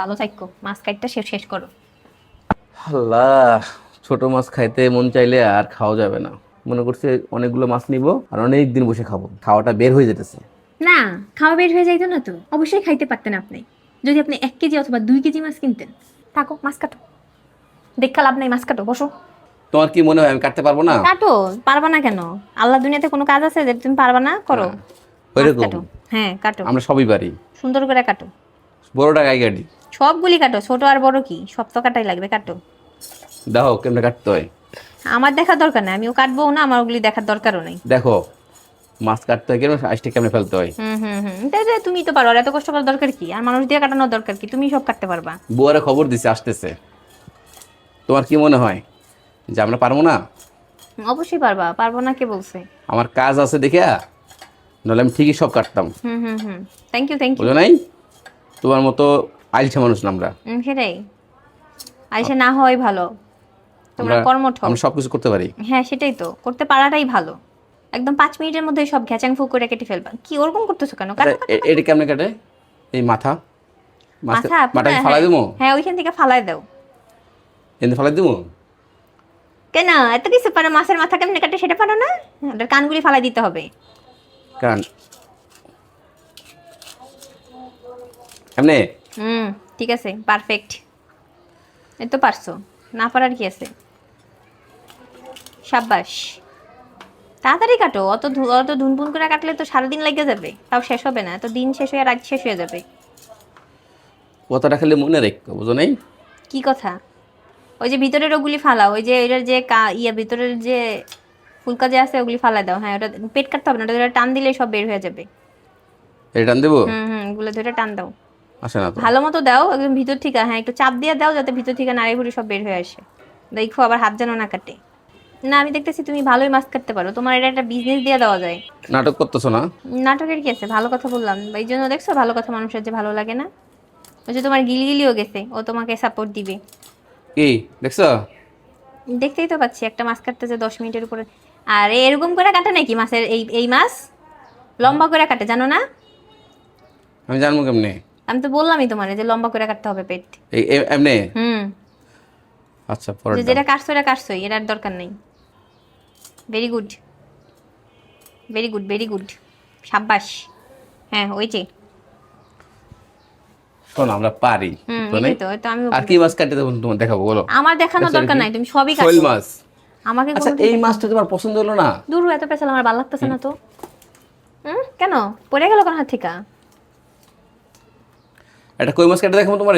ভালো থাকো মাছ কাটটা শেষ শেষ করো। আল্লাহ ছোট মাছ খাইতে মন চাইলে আর খাওয়া যাবে না। মনে করছে অনেকগুলো মাছ নিব আর অনেক দিন বসে খাব। খাওয়াটা বের হয়ে যেতেছে। না খাওয়া বের হয়ে যাইতো না তো। অবশ্যই খাইতে পারতেন আপনি। যদি আপনি এক কেজি অথবা দুই কেজি মাছ কিনতেন। থাকো মাছ কাটো। দেখা লাভ নাই মাছ কাটো বসো। তোমার কি মনে হয় আমি কাটতে পারব না? কাটো পারবা না কেন? আল্লাহ দুনিয়াতে কোনো কাজ আছে যে তুমি পারবা না? করো। মাছ ওইরকম। কাটো। হ্যাঁ কাটো। আমরা সবই পারি। সুন্দর করে কাটো। বড়টা গাই গাড়ি। সবগুলি কাটো ছোট আর বড় কি? সব তো কাটাই লাগবে কাটো। দেখো কেমনে কাটতে হয়। আমার দেখার দরকার নাই আমিও কাটবো না আমার ওগুলি দেখার দরকারও নেই। দেখো মাছ কাটতে হয় কেন আইসটা কেমনে ফেলতে হয়? হুম হুম হুম। যে তুমি তো পারো আর এত কষ্ট করার দরকার কি? আর মানুষ দিয়ে কাটানোর দরকার কি? তুমি সব কাটতে পারবা। বুয়ারে খবর দিছে আসতেছে। তোমার কি মনে হয় যে আমরা পারব না? অবশ্যই পারবা পারব না কে বলছে? আমার কাজ আছে দেখে নাহলে আমি ঠিকই সব কাটতাম। হুম হুম হুম। থ্যাংক ইউ থ্যাংক ইউ বুঝো নাই? তোমার মতো আইলছে মানুষ না আমরা। সেটাই। আইসে না হওয়াই ভালো। তোমরা কর্মঠ। আমরা সবকিছু করতে পারি। হ্যাঁ সেটাই তো। করতে পারাটাই ভালো। একদম পাঁচ মিনিটের মধ্যে সব ঘ্যাচাং ফুক করে কেটে ফেলবা। কি ওরকম করতেছো কেন? এটা কেমনে কাটে? এই মাথা। মাথা মাথা ফালাই হ্যাঁ, দেবো হ্যাঁ ওইখান থেকে ফালাই দাও। এনে ফালাই দেবো কেন? এত কিছু পারো? মাছের মাথা কেমনে কাটে সেটা পারো না? ওটার কানগুলি ফালাই দিতে হবে। কারণ এমনি হুম ঠিক আছে পারফেক্ট এই তো পারছ না পারার কি আছে? সাব্বাস। তাড়াতাড়ি কাটো অত অত ধুনপুন করে কাটলে তো সারাদিন লেগে যাবে তাও শেষ হবে না তো দিন শেষ হয়ে রাত শেষ হয়ে যাবে। কথাটা খালি মনে রেখো বুঝো নাই? কি কথা? ওই যে ভিতরের ওগুলি ফালাও ওই যে ওইটার যে কা ইয়া ভিতরের যে ফুলকা যে আছে ওগুলি ফালাই দাও হ্যাঁ ওটা পেট কাটতে হবে না ওটা টান দিলে সব বের হয়ে যাবে। এটা টান দেবো? হুম হুম ওগুলো ধরে টান দাও। আসে না ভালো মতো দাও একদম ভিতর থেকে হ্যাঁ একটু চাপ দিয়ে দাও যাতে ভিতর থেকে নাড়ি সব বের হয়ে আসে। দেখো আবার হাত যেন না কাটে। না আমি দেখতেছি তুমি ভালোই মাছ কাটতে পারো। তোমার এটা একটা বিজনেস দিয়ে দেওয়া যায়। নাটক করতেছো না? নাটকের কি আছে? ভালো কথা বললাম। এই জন্য দেখছ ভালো কথা মানুষের যে ভালো লাগে না? ওই যে তোমার গিলগিলিও গেছে ও তোমাকে সাপোর্ট দিবে। কি? দেখছ? দেখতেই তো পাচ্ছি একটা মাছ কাটতেছে দশ মিনিটের উপরে। আর এরকম করে কাটে নাকি মাছের এই এই মাছ লম্বা করে কাটে জানো না? আমি জানব কেমনে? আমি তো বললামই তোমার যে লম্বা করে কাটতে হবে পেট। এই এমনি? হুম। আচ্ছা যে পরে যেটা কাটছো এটা কাটছোই এটার দরকার নেই। Very good very good very good সাব্বাস। হ্যাঁ ওই যে। শোনো আমরা পারি। তো তো আর কি মাছ কাটতে দেবো তোমার দেখাবো বলো। আমার দেখানোর আচ্ছা, দরকার নাই তুমি সবই শৈল কাটো মাছ। আমাকে আচ্ছা এই মাছটা তোমার পছন্দ হলো না? দূর এত পেছাল আমার ভালো লাগতেছে না তো। হুম কেন? পড়ে গেল কোন হাত থেকে? একটা কই মাছ কেটে দেখাবো তোমার?